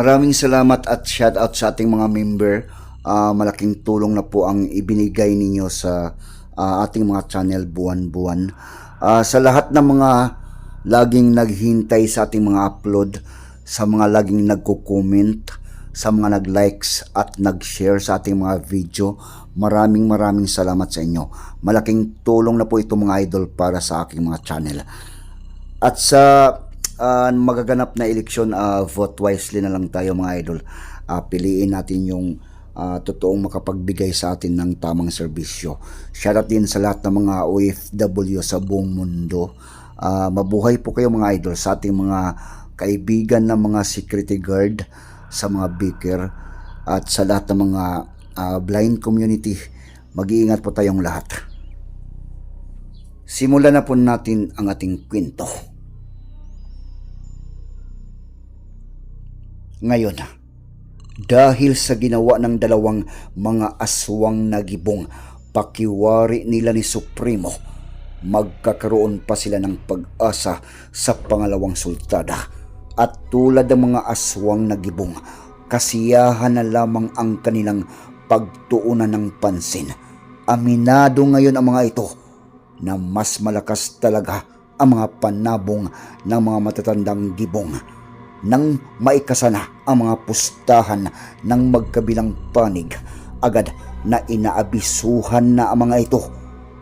Maraming salamat at shout out sa ating mga member. Ah, malaking tulong na po ang ibinigay ninyo sa ah, ating mga channel buwan-buwan. Ah, sa lahat ng mga laging naghintay sa ating mga upload, sa mga laging nagko-comment, sa mga nag-likes at nag-share sa ating mga video, maraming maraming salamat sa inyo. Malaking tulong na po ito mga idol para sa aking mga channel. At sa ah, magaganap na eleksyon, ah, vote wisely na lang tayo mga idol. Ah, piliin natin yung ah, totoong makapagbigay sa atin ng tamang serbisyo. Shoutout din sa lahat ng mga OFW sa buong mundo. Ah, mabuhay po kayo mga idol sa ating mga kaibigan ng mga security guard, sa mga beaker, at sa lahat ng mga ah, blind community. Mag-iingat po tayong lahat. Simulan na po natin ang ating kwento. Ngayon, dahil sa ginawa ng dalawang mga aswang na gibong pakiwari nila ni Supremo, magkakaroon pa sila ng pag-asa sa pangalawang sultada. At tulad ng mga aswang na gibong, kasiyahan na lamang ang kanilang pagtuunan ng pansin. Aminado ngayon ang mga ito na mas malakas talaga ang mga panabong ng mga matatandang gibong nang maikasana ang mga pustahan ng magkabilang panig, agad na inaabisuhan na ang mga ito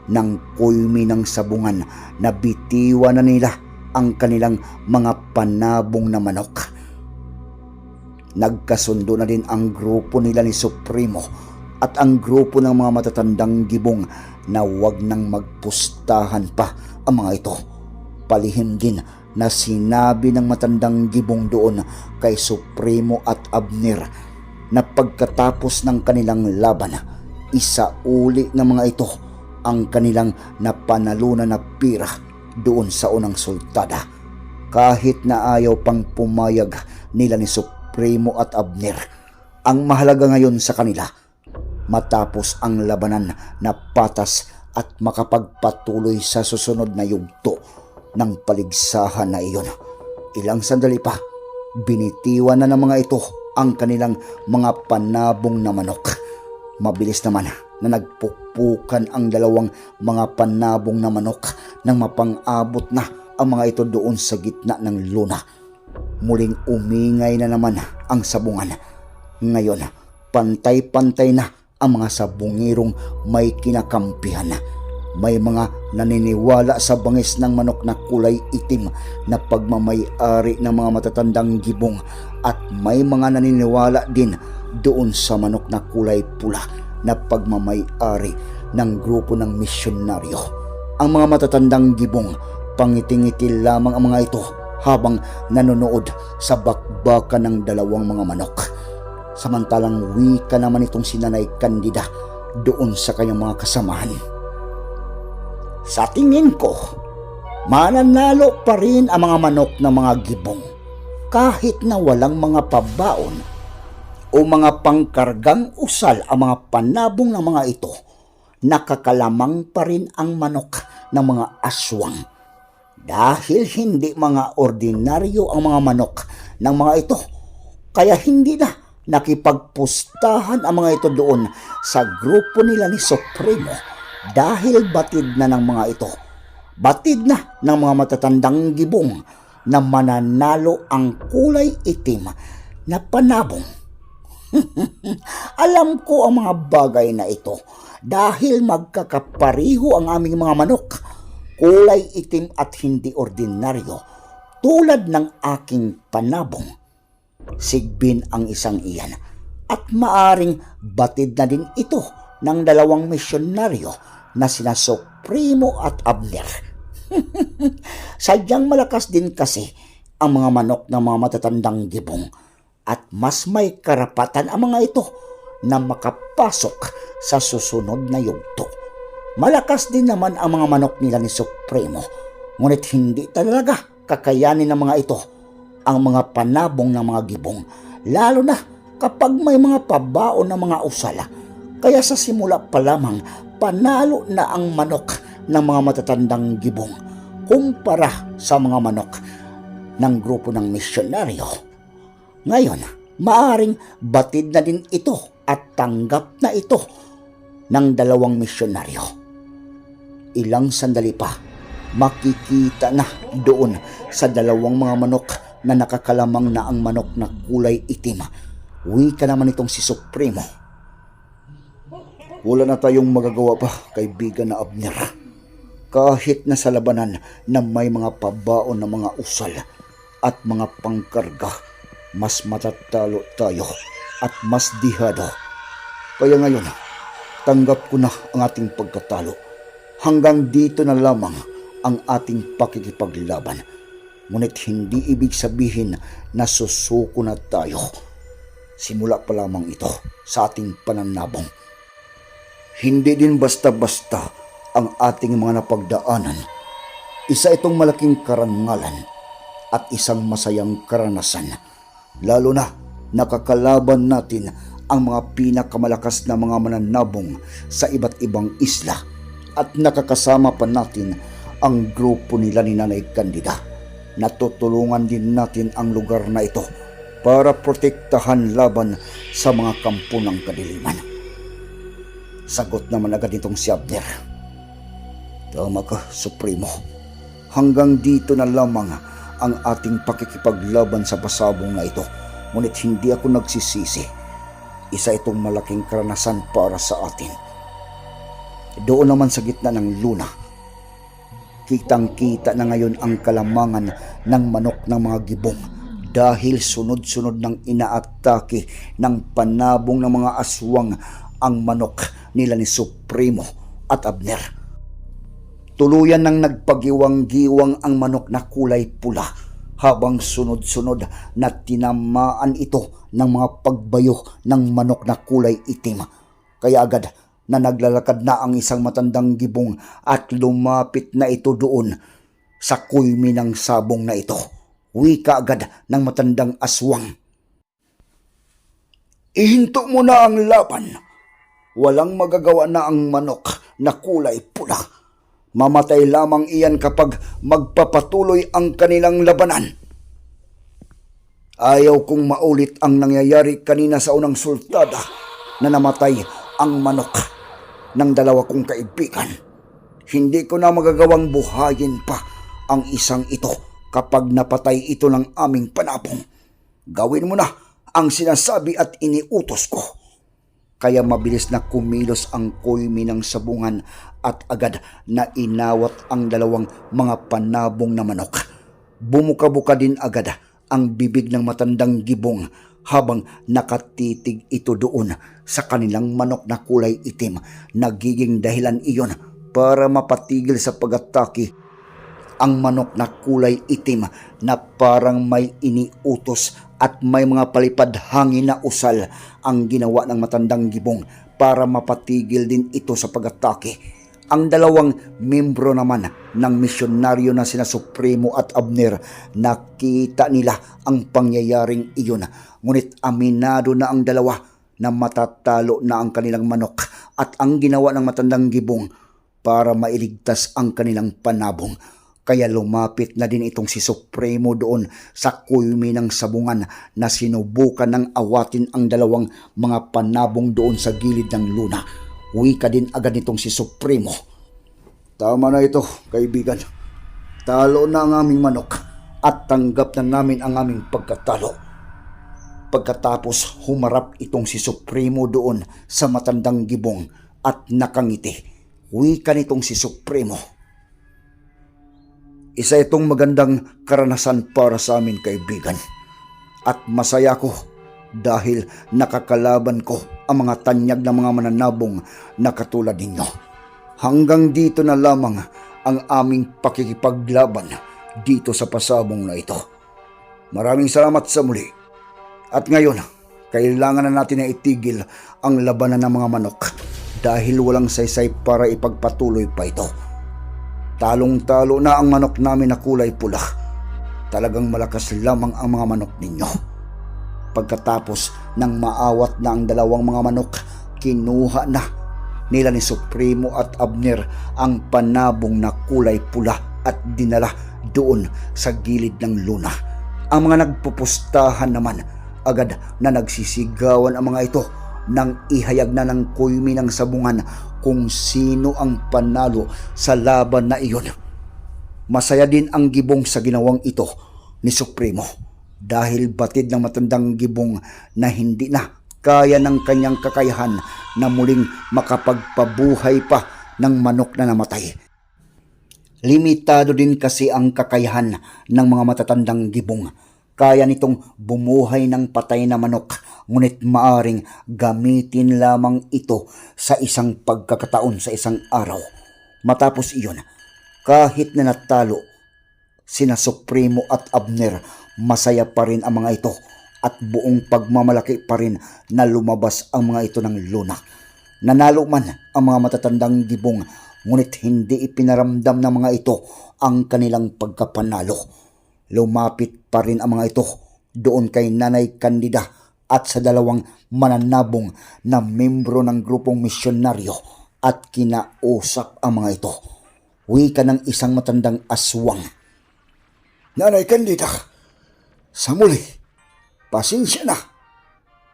ng kulmi ng sabungan na bitiwan na nila ang kanilang mga panabong na manok. Nagkasundo na din ang grupo nila ni Supremo at ang grupo ng mga matatandang gibong na wag nang magpustahan pa ang mga ito. Palihim din na sinabi ng matandang gibong doon kay Supremo at Abner na pagkatapos ng kanilang laban, isa uli ng mga ito ang kanilang napanalunan na pira doon sa unang sultada. Kahit na ayaw pang pumayag nila ni Supremo at Abner, ang mahalaga ngayon sa kanila, matapos ang labanan na patas at makapagpatuloy sa susunod na yugto ng paligsahan na iyon. Ilang sandali pa, binitiwan na ng mga ito ang kanilang mga panabong na manok. Mabilis naman na nagpukpukan ang dalawang mga panabong na manok nang mapang-abot na ang mga ito doon sa gitna ng luna. Muling umingay na naman ang sabungan. Ngayon, pantay-pantay na ang mga sabungirong may kinakampihan. May mga naniniwala sa bangis ng manok na kulay itim na pagmamay-ari ng mga matatandang gibong at may mga naniniwala din doon sa manok na kulay pula na pagmamay-ari ng grupo ng misyonaryo. Ang mga matatandang gibong, pangitingiti lamang ang mga ito habang nanonood sa bakbakan ng dalawang mga manok. Samantalang wika naman itong sinanay kandida doon sa kanyang mga kasamahan. Sa tingin ko, mananalo pa rin ang mga manok ng mga gibong kahit na walang mga pabaon o mga pangkargang usal ang mga panabong ng mga ito, nakakalamang pa rin ang manok ng mga aswang. Dahil hindi mga ordinaryo ang mga manok ng mga ito, kaya hindi na nakipagpustahan ang mga ito doon sa grupo nila ni Supremo dahil batid na ng mga ito. Batid na ng mga matatandang gibong na mananalo ang kulay itim na panabong alam ko ang mga bagay na ito dahil magkakapariho ang aming mga manok. Kulay itim at hindi ordinaryo tulad ng aking panabong. Sigbin ang isang iyan at maaring batid na din ito ng dalawang misyonaryo na sina Supremo at Abner. Sadyang malakas din kasi ang mga manok ng mga matatandang gibong at mas may karapatan ang mga ito na makapasok sa susunod na yugto. Malakas din naman ang mga manok nila ni Supremo, ngunit hindi talaga kakayanin ng mga ito ang mga panabong ng mga gibong, lalo na kapag may mga pabaon ng mga usala. Kaya sa simula pa lamang, panalo na ang manok ng mga matatandang gibong kumpara sa mga manok ng grupo ng misyonaryo ngayon, maaring batid na din ito at tanggap na ito ng dalawang misyonaryo. Ilang sandali pa, makikita na doon sa dalawang mga manok na nakakalamang na ang manok na kulay itim. Wika naman itong si Supremo. Wala na tayong magagawa pa, kaibigan na Abner. Kahit na sa labanan na may mga pabaon na mga usal at mga pangkarga, mas matatalo tayo at mas dihado. Kaya ngayon, tanggap ko na ang ating pagkatalo. Hanggang dito na lamang ang ating pakikipaglaban. Ngunit hindi ibig sabihin na susuko na tayo. Simula pa lamang ito sa ating pananabong. Hindi din basta-basta ang ating mga napagdaanan. Isa itong malaking karangalan at isang masayang karanasan. Lalo na nakakalaban natin ang mga pinakamalakas na mga mananabong sa iba't ibang isla at nakakasama pa natin ang grupo nila ni Nanay Candida. Natutulungan din natin ang lugar na ito para protektahan laban sa mga kampo ng kadiliman. Sagot naman agad nitong si Abner. Tama ka, Supremo. Hanggang dito na lamang ang ating pakikipaglaban sa pasabong na ito. Ngunit hindi ako nagsisisi. Isa itong malaking karanasan para sa atin. Doon naman sa gitna ng luna, kitang-kita na ngayon ang kalamangan ng manok ng mga gibong dahil sunod-sunod ng inaatake ng panabong ng mga aswang ang manok nila ni Supremo at Abner. Tuluyan nang nagpagiwang-giwang ang manok na kulay pula habang sunod-sunod na tinamaan ito ng mga pagbayo ng manok na kulay itim. Kaya agad na naglalakad na ang isang matandang gibong at lumapit na ito doon sa kulmi ng sabong na ito. Wika agad ng matandang aswang. Ihinto mo na ang laban. Walang magagawa na ang manok na kulay pula. Mamatay lamang iyan kapag magpapatuloy ang kanilang labanan. Ayaw kong maulit ang nangyayari kanina sa unang sultada na namatay ang manok ng dalawa kong kaibigan. Hindi ko na magagawang buhayin pa ang isang ito kapag napatay ito ng aming panabong. Gawin mo na ang sinasabi at iniutos ko. Kaya mabilis na kumilos ang kulmi ng sabungan at agad na inawat ang dalawang mga panabong na manok. Bumuka-buka din agad ang bibig ng matandang gibong habang nakatitig ito doon sa kanilang manok na kulay itim. Nagiging dahilan iyon para mapatigil sa pag-atake ang manok na kulay itim na parang may iniutos at may mga palipad hangin na usal ang ginawa ng matandang gibong para mapatigil din ito sa pag-atake. Ang dalawang membro naman ng misyonaryo na sina Supremo at Abner nakita nila ang pangyayaring iyon. Ngunit aminado na ang dalawa na matatalo na ang kanilang manok at ang ginawa ng matandang gibong para mailigtas ang kanilang panabong. Kaya lumapit na din itong si Supremo doon sa kulmi ng sabungan na sinubukan ng awatin ang dalawang mga panabong doon sa gilid ng luna. Wika din agad nitong si Supremo. Tama na ito, kaibigan. Talo na ang aming manok at tanggap na namin ang aming pagkatalo. Pagkatapos humarap itong si Supremo doon sa matandang gibong at nakangiti. Wika nitong si Supremo. Isa itong magandang karanasan para sa amin kaibigan. At masaya ko dahil nakakalaban ko ang mga tanyag ng mga mananabong na katulad ninyo. Hanggang dito na lamang ang aming pakikipaglaban dito sa pasabong na ito. Maraming salamat sa muli. At ngayon, kailangan na natin na itigil ang labanan ng mga manok dahil walang saysay para ipagpatuloy pa ito. Talong-talo na ang manok namin na kulay pula. Talagang malakas lamang ang mga manok ninyo. Pagkatapos ng maawat na ang dalawang mga manok, kinuha na nila ni Supremo at Abner ang panabong na kulay pula at dinala doon sa gilid ng luna. Ang mga nagpupustahan naman agad na nagsisigawan ang mga ito nang ihayag na ng kuymi ng sabungan kung sino ang panalo sa laban na iyon. Masaya din ang gibong sa ginawang ito ni Supremo dahil batid ng matandang gibong na hindi na kaya ng kanyang kakayahan na muling makapagpabuhay pa ng manok na namatay. Limitado din kasi ang kakayahan ng mga matatandang gibong. Kaya nitong bumuhay ng patay na manok, ngunit maaring gamitin lamang ito sa isang pagkakataon sa isang araw. Matapos iyon, kahit na natalo, sina Supremo at Abner, masaya pa rin ang mga ito at buong pagmamalaki pa rin na lumabas ang mga ito ng luna. Nanalo man ang mga matatandang gibong ngunit hindi ipinaramdam ng mga ito ang kanilang pagkapanalo. Lumapit pa rin ang mga ito doon kay Nanay Candida at sa dalawang mananabong na membro ng grupong misyonaryo at kinausap ang mga ito. Wika ng isang matandang aswang. Nanay Candida, sa muli, pasensya na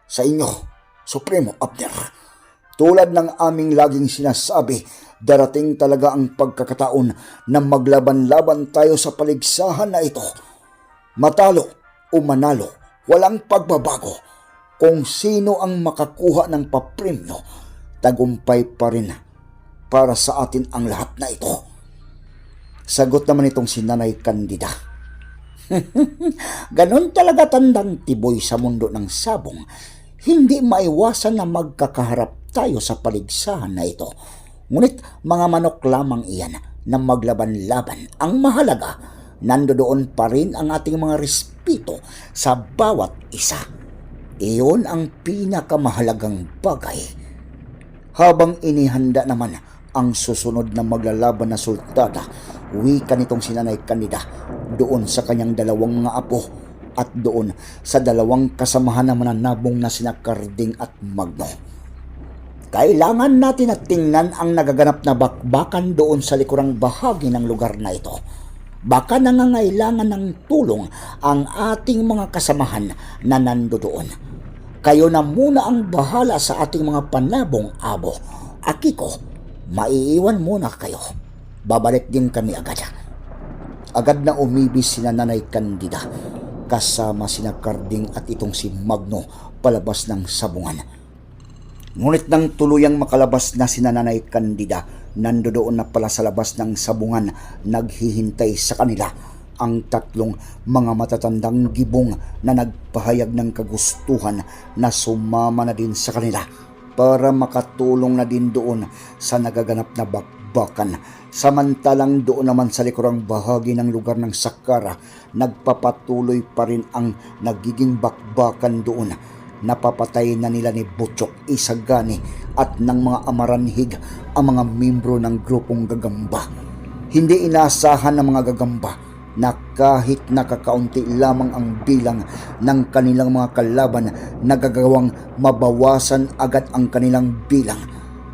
sa inyo, Supremo Abner. Tulad ng aming laging sinasabi, darating talaga ang pagkakataon na maglaban-laban tayo sa paligsahan na ito. Matalo o manalo, walang pagbabago. Kung sino ang makakuha ng papremyo, tagumpay pa rin para sa atin ang lahat na ito. Sagot naman itong si Nanay Candida. Ganon talaga tandang tiboy sa mundo ng sabong. Hindi maiwasan na magkakaharap tayo sa paligsahan na ito. Ngunit mga manok lamang iyan na maglaban-laban. Ang mahalaga, nandoon pa rin ang ating mga respeto sa bawat isa. Iyon ang pinakamahalagang bagay. Habang inihanda naman ang susunod na maglalaban na sultada, wika nitong sinanay kanida doon sa kanyang dalawang mga apo at doon sa dalawang kasamahan na mananabong na sina Carding at Magno. Kailangan natin at tingnan ang nagaganap na bakbakan doon sa likurang bahagi ng lugar na ito. Baka nangangailangan ng tulong ang ating mga kasamahan na nando doon. Kayo na muna ang bahala sa ating mga panabong abo. Akiko, maiiwan muna kayo. Babalik din kami agad. Agad na umibis sina Nanay Candida kasama sina Carding at itong si Magno palabas ng sabungan. Ngunit nang tuluyang makalabas na si Nanay Candida, nandoon na pala sa labas ng sabungan, naghihintay sa kanila ang tatlong mga matatandang gibong na nagpahayag ng kagustuhan na sumama na din sa kanila para makatulong na din doon sa nagaganap na bakbakan. Samantalang doon naman sa likurang bahagi ng lugar ng Sakara, nagpapatuloy pa rin ang nagiging bakbakan doon napapatay na nila ni Butchok Isagani at ng mga amaranhig ang mga membro ng grupong gagamba. Hindi inaasahan ng mga gagamba na kahit nakakaunti lamang ang bilang ng kanilang mga kalaban nagagawang mabawasan agad ang kanilang bilang.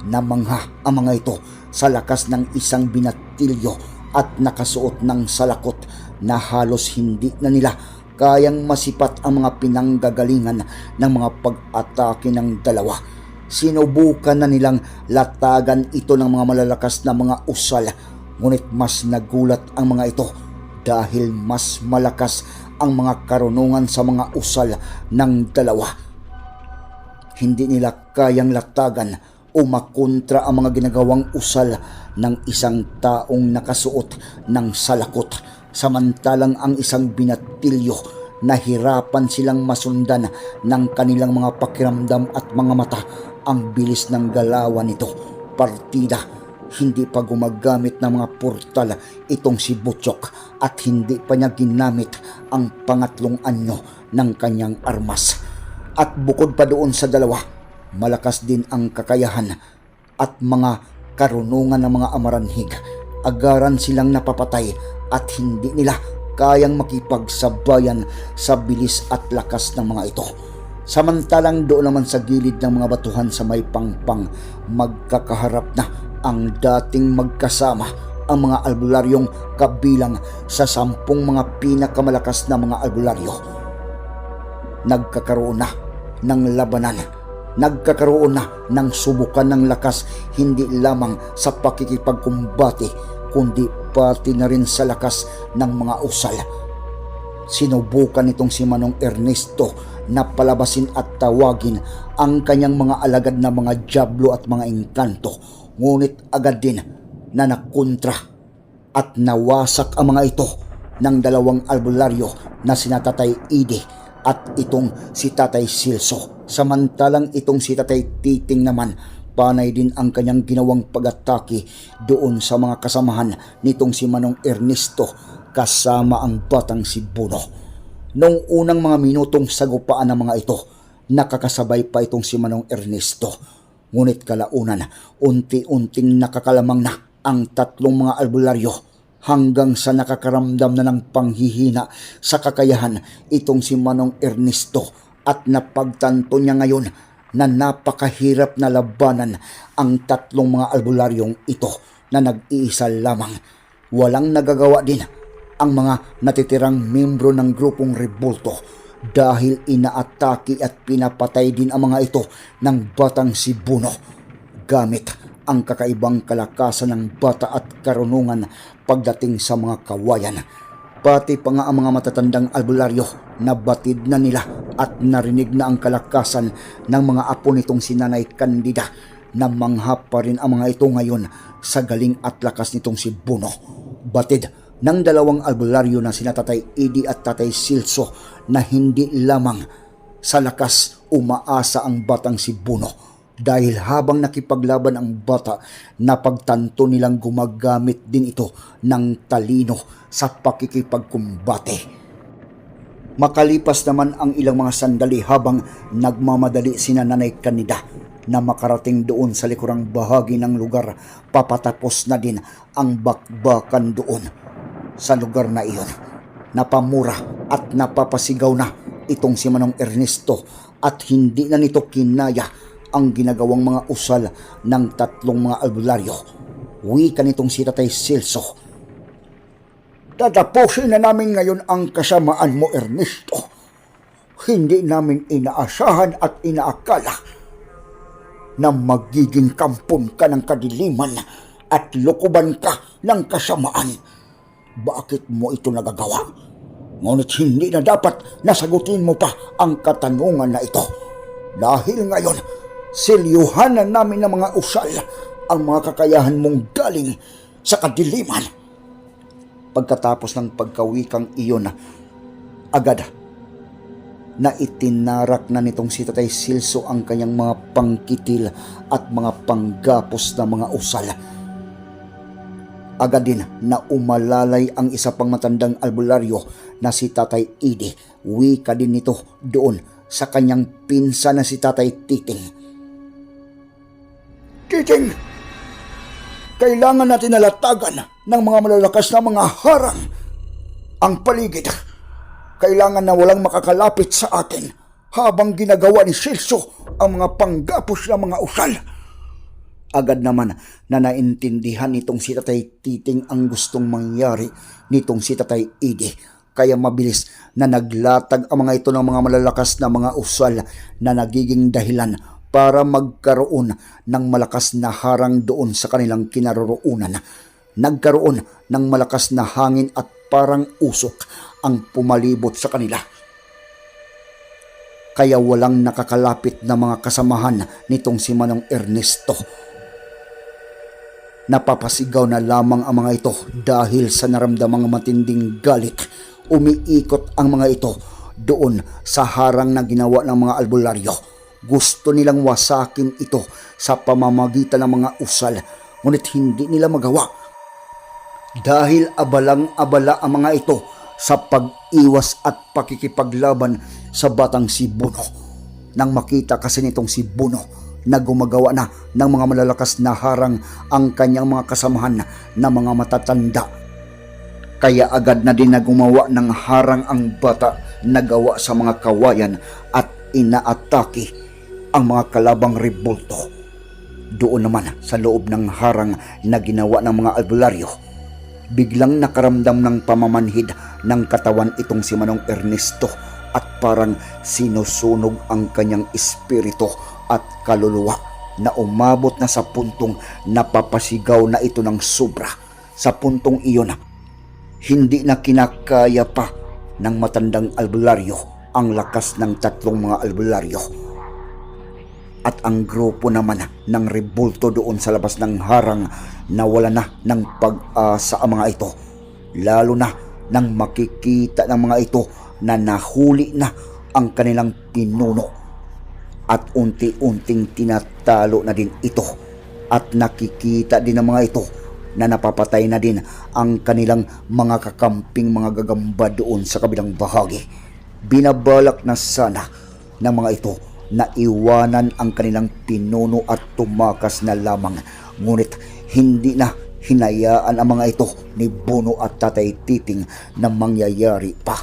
Namangha ang mga ito sa lakas ng isang binatilyo at nakasuot ng salakot na halos hindi na nila kayang masipat ang mga pinanggagalingan ng mga pag-atake ng dalawa. Sinubukan na nilang latagan ito ng mga malalakas na mga usal, ngunit mas nagulat ang mga ito dahil mas malakas ang mga karunungan sa mga usal ng dalawa. Hindi nila kayang latagan o makontra ang mga ginagawang usal ng isang taong nakasuot ng salakot samantalang ang isang binatilyo nahirapan silang masundan ng kanilang mga pakiramdam at mga mata ang bilis ng galawan nito. Partida, hindi pa gumagamit ng mga portal itong si Butchok at hindi pa niya ginamit ang pangatlong anyo ng kanyang armas. At bukod pa doon sa dalawa, malakas din ang kakayahan at mga karunungan ng mga amaranhig. Agaran silang napapatay at hindi nila kayang makipagsabayan sa bilis at lakas ng mga ito. Samantalang doon naman sa gilid ng mga batuhan sa may pangpang, magkakaharap na ang dating magkasama ang mga albularyong kabilang sa sampung mga pinakamalakas na mga albularyo. nagkakaroon na ng labanan. Nagkakaroon na ng subukan ng lakas hindi lamang sa pakikipagkumbati kundi pati na rin sa lakas ng mga usal. Sinubukan nitong si Manong Ernesto na palabasin at tawagin ang kanyang mga alagad na mga jablo at mga engkanto. Ngunit agad din na nakontra at nawasak ang mga ito ng dalawang albularyo na sina Tatay Idi at itong si Tatay Silso. Samantalang itong si Tatay Titing naman panay din ang kanyang ginawang pag-atake doon sa mga kasamahan nitong si Manong Ernesto kasama ang batang si Buno. Noong unang mga minutong sagupaan ng mga ito, nakakasabay pa itong si Manong Ernesto. Ngunit kalaunan, unti-unting nakakalamang na ang tatlong mga albularyo hanggang sa nakakaramdam na ng panghihina sa kakayahan itong si Manong Ernesto at napagtanto niya ngayon na napakahirap na labanan ang tatlong mga albularyong ito na nag-iisa lamang. Walang nagagawa din ang mga natitirang membro ng grupong Revolto dahil inaatake at pinapatay din ang mga ito ng batang si Buno gamit ang kakaibang kalakasan ng bata at karunungan pagdating sa mga kawayan. Pati pa nga ang mga matatandang albularyo na batid na nila at narinig na ang kalakasan ng mga apo nitong si Nanay Candida na manghap pa rin ang mga ito ngayon sa galing at lakas nitong si Buno. Batid ng dalawang albularyo na sina Tatay Idi at Tatay Silso na hindi lamang sa lakas umaasa ang batang si Buno dahil habang nakipaglaban ang bata, napagtanto nilang gumagamit din ito ng talino sa pakikipagkumbate. Makalipas naman ang ilang mga sandali habang nagmamadali sina Nanay Kanida na makarating doon sa likurang bahagi ng lugar, papatapos na din ang bakbakan doon sa lugar na iyon. Napamura at napapasigaw na itong si Manong Ernesto at hindi na nito kinaya ang ginagawang mga usal ng tatlong mga albularyo. Wika nitong si Tatay Silso. Tatapusin na namin ngayon ang kasamaan mo, Ernesto. Hindi namin inaasahan at inaakala na magiging kampon ka ng kadiliman at lukuban ka ng kasamaan. Bakit mo ito nagagawa? Ngunit hindi na dapat nasagutin mo pa ang katanungan na ito. Dahil ngayon, silyuhan na namin ng mga usal ang mga kakayahan mong galing sa kadiliman. Pagkatapos ng pagkawikang iyon, agad na itinarak na nitong si Tatay Silso ang kanyang mga pangkitil at mga panggapos na mga usal. Agad din na umalalay ang isa pang matandang albularyo na si Tatay Idi. Wika din nito doon sa kanyang pinsa na si Tatay Titing. Titing! Kailangan natin nalatagan ng mga malalakas na mga harang ang paligid. Kailangan na walang makakalapit sa atin habang ginagawa ni Silso ang mga panggapos na mga usal. Agad naman na naintindihan nitong si Tatay Titing ang gustong mangyari nitong si Tatay Idi. Kaya mabilis na naglatag ang mga ito ng mga malalakas na mga usal na nagiging dahilan para magkaroon ng malakas na harang doon sa kanilang kinaroroonan. Nagkaroon ng malakas na hangin at parang usok ang pumalibot sa kanila. Kaya walang nakakalapit na mga kasamahan nitong si Manong Ernesto. Napapasigaw na lamang ang mga ito dahil sa naramdamang matinding galit. Umiikot ang mga ito doon sa harang na ginawa ng mga albularyo. Gusto nilang wasakin ito sa pamamagitan ng mga usal, ngunit hindi nila magawa. Dahil abalang-abala ang mga ito sa pag-iwas at pakikipaglaban sa batang si Buno. Nang makita kasi nitong si Buno na gumagawa na ng mga malalakas na harang ang kanyang mga kasamahan na mga matatanda. Kaya agad na din na gumawa ng harang ang bata na gawa sa mga kawayan at inaatake ang mga kalabang rebolto. Doon naman sa loob ng harang na ginawa ng mga albularyo, biglang nakaramdam ng pamamanhid ng katawan itong si Manong Ernesto at parang sinusunog ang kanyang espiritu at kaluluwa na umabot na sa puntong napapasigaw na ito ng sobra. Sa puntong iyon, hindi na kinakaya pa ng matandang albularyo ang lakas ng tatlong mga albularyo. At ang grupo naman ng rebulto doon sa labas ng harang na wala na ng pag-asa ang mga ito. Lalo na nang makikita ng mga ito na nahuli na ang kanilang pinuno. At unti-unting tinatalo na din ito. At nakikita din ng mga ito na napapatay na din ang kanilang mga kakamping mga gagamba doon sa kabilang bahagi. Binabalak na sana ng mga ito na iwanan ang kanilang pinuno at tumakas na lamang. Ngunit hindi na hinayaan ang mga ito ni Bono at Tatay Titing na mangyayari pa.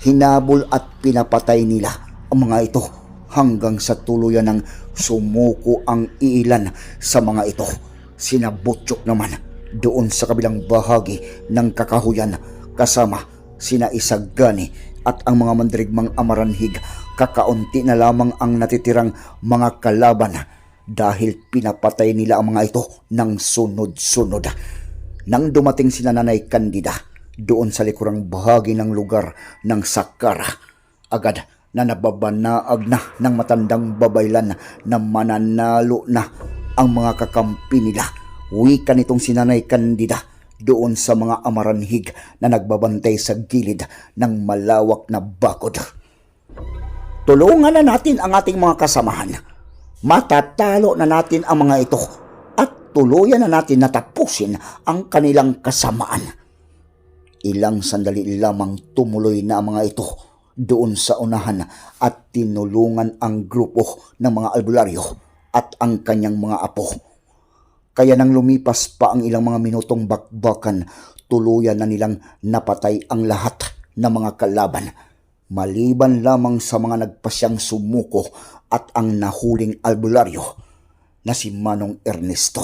Hinabol at pinapatay nila ang mga ito hanggang sa tuluyan ng sumuko ang ilan sa mga ito. Sinabutyok naman doon sa kabilang bahagi ng kakahuyan kasama sina Isagani at ang mga mandirigmang amaranhig kakaunti na lamang ang natitirang mga kalaban dahil pinapatay nila ang mga ito ng sunod-sunod. Nang dumating si Nanay Candida doon sa likurang bahagi ng lugar ng Sakara, agad na nababanaag na ng matandang babaylan na mananalo na ang mga kakampi nila. Wika nitong si Nanay Candida doon sa mga amaranhig na nagbabantay sa gilid ng malawak na bakod. Tulungan na natin ang ating mga kasamahan. Matatalo na natin ang mga ito at tuluyan na natin natapusin ang kanilang kasamaan. Ilang sandali lamang tumuloy na ang mga ito doon sa unahan at tinulungan ang grupo ng mga albularyo at ang kanyang mga apo. Kaya nang lumipas pa ang ilang mga minutong bakbakan, tuluyan na nilang napatay ang lahat ng mga kalaban. Maliban lamang sa mga nagpasyang sumuko at ang nahuling albularyo na si Manong Ernesto.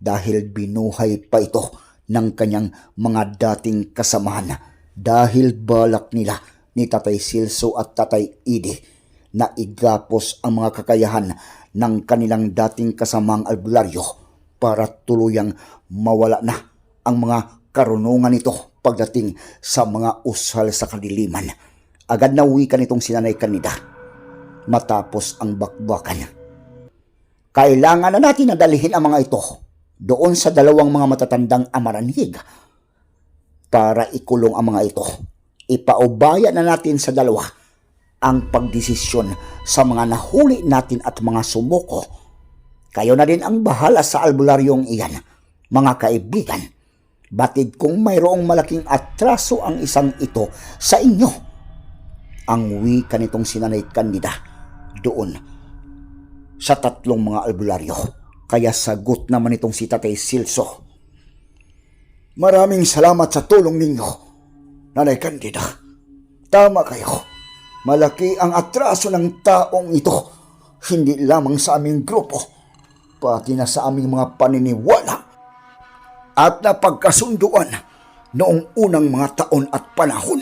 Dahil binuhay pa ito ng kanyang mga dating kasamahan dahil balak nila ni Tatay Silso at Tatay Idi na igapos ang mga kakayahan ng kanilang dating kasamang albularyo para tuluyang mawala na ang mga karunungan nito pagdating sa mga usal sa kadiliman. Agad na uwi ka nitong sinanay kanida matapos ang bakbakan. Kailangan na natin na dalhin ang mga ito doon sa dalawang mga matatandang amaranhig para ikulong ang mga ito. Ipaubaya na natin sa dalawa ang pagdesisyon sa mga nahuli natin at mga sumuko. Kayo na din ang bahala sa albularyong iyan, mga kaibigan. Batid kung mayroong malaking atraso ang isang ito sa inyo. Ang wika nitong sinanay kandida doon sa tatlong mga albularyo. Kaya sagot naman itong si Tatay Silso. Maraming salamat sa tulong ninyo, Nanay Candida. Tama kayo. Malaki ang atraso ng taong ito. Hindi lamang sa aming grupo, pati na sa aming mga paniniwala at napagkasunduan noong unang mga taon at panahon.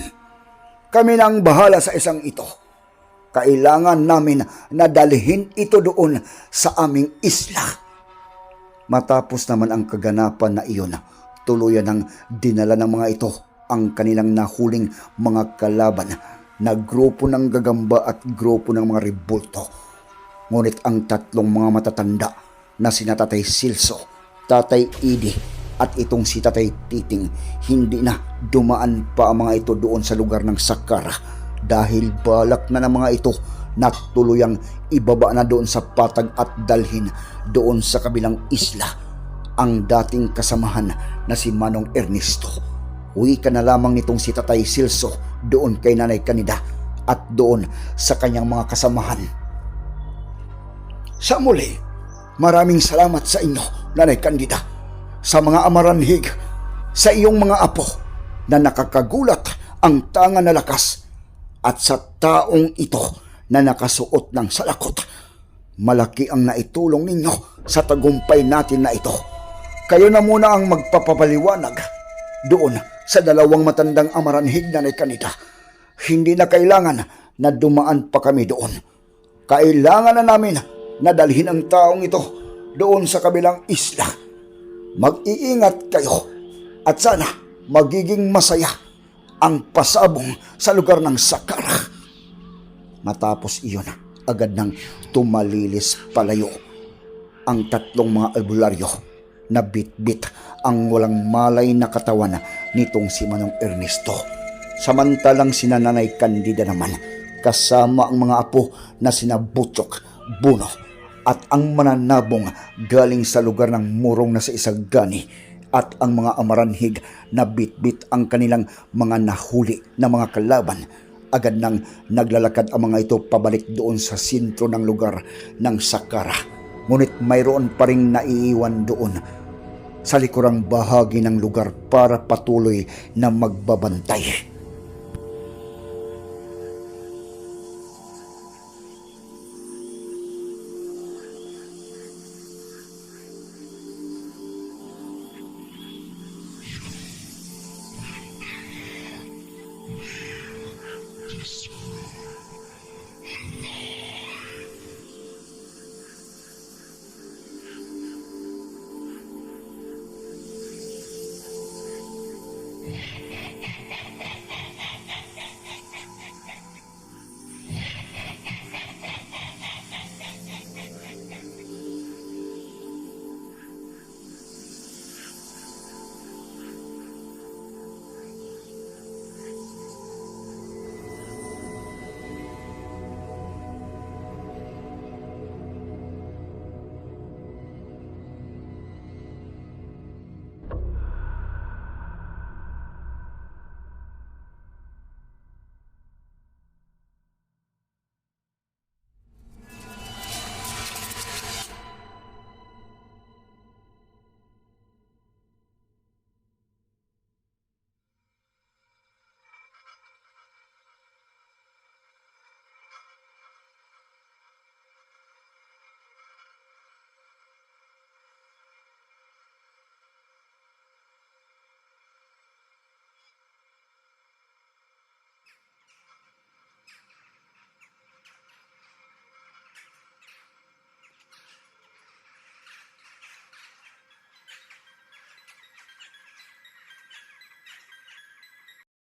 Kami na ang bahala sa isang ito. Kailangan namin na dalhin ito doon sa aming isla. Matapos naman ang kaganapan na iyon, tuluyan ng dinala ng mga ito ang kanilang nahuling mga kalaban na grupo ng gagamba at grupo ng mga ribulto. Ngunit ang tatlong mga matatanda na sina Tatay Silso, Tatay Idi at itong si Tatay Titing hindi na dumaan pa ang mga ito doon sa lugar ng Sakara dahil balak na ng mga ito na tuluyang ibaba na doon sa patag at dalhin doon sa kabilang isla ang dating kasamahan na si Manong Ernesto. Uwi ka na lamang nitong si Tatay Silso doon kay Nanay Kanida at doon sa kanyang mga kasamahan. Sa muli, maraming salamat sa inyo, Nanay Candida, sa mga amaranhig, sa iyong mga apo na nakakagulat ang tanga na lakas at sa taong ito na nakasuot ng salakot. Malaki ang naitulong ninyo sa tagumpay natin na ito. Kayo na muna ang magpapapaliwanag doon sa dalawang matandang amaranhig na Nanay Candida hindi na kailangan na dumaan pa kami doon. Kailangan na namin na dalhin ang taong ito doon sa kabilang isla. Mag-iingat kayo at sana magiging masaya ang pasabong sa lugar ng Sakara. Matapos iyon, agad nang tumalilis palayo ang tatlong mga albularyo na bitbit ang walang malay na katawan nitong si Manong Ernesto. Samantalang sina Nanay Candida naman kasama ang mga apo na sina Butchok, Buno at ang mananabong galing sa lugar ng murong na sa Isagani at ang mga amaranhig na bitbit ang kanilang mga nahuli na mga kalaban agad nang naglalakad ang mga ito pabalik doon sa sentro ng lugar ng Sakara. Ngunit mayroon pa rin naiiwan doon sa likurang bahagi ng lugar para patuloy na magbabantay.